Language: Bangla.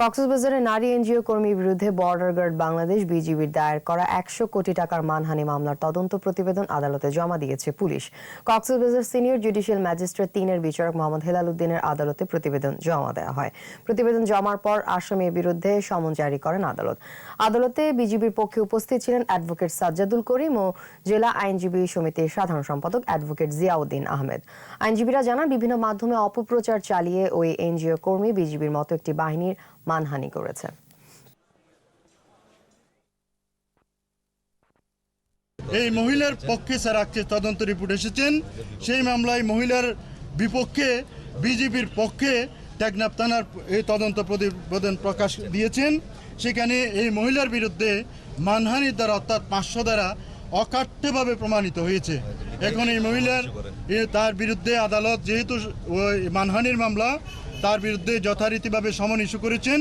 কক্সবাজারে নারী এনজিও কর্মীর বিরুদ্ধে বর্ডার গার্ড বাংলাদেশ বিজিবির দায়ের করা একশো কোটি টাকার মানহানি মামলার তদন্ত প্রতিবেদন আদালতে জমা দিয়েছে police. Cox's Bazar senior judicial magistrate তিনের বিচারক মোহাম্মদ হেলাল উদ্দিনের আদালতে প্রতিবেদন জমা দেওয়া হয়। প্রতিবেদন জমার পর আসামির বিরুদ্ধে সমন জারি করেন আদালত। আদালতে বিজিবির পক্ষে উপস্থিত ছিলেন অ্যাডভোকেট সাজ্জাদুল করিম ও জেলা আইনজীবী সমিতির সাধারণ সম্পাদক অ্যাডভোকেট জিয়াউদ্দিন আহমেদ। আইনজীবীরা জানান, বিভিন্ন মাধ্যমে অপপ্রচার চালিয়ে ওই এনজিও কর্মী বিজিবির মতো একটি বাহিনীর মানহানি করেছে। এই মহিলার পক্ষে স্যার আজকে তদন্ত রিপোর্ট এসেছেন। সেই মামলায় মহিলার বিপক্ষে, বিজেপির পক্ষে টেকনাফ থানার এই তদন্ত প্রতিবেদন প্রকাশ দিয়েছেন। সেখানে এই মহিলার বিরুদ্ধে মানহানির দ্বারা অর্থাৎ পাঁচশো দ্বারা অকাট্যভাবে প্রমাণিত হয়েছে। এখন এই মহিলার তার বিরুদ্ধে আদালত যেহেতু ওই মানহানির মামলা, তার বিরুদ্ধে যথারীতিভাবে সমন ইস্যু করেছেন।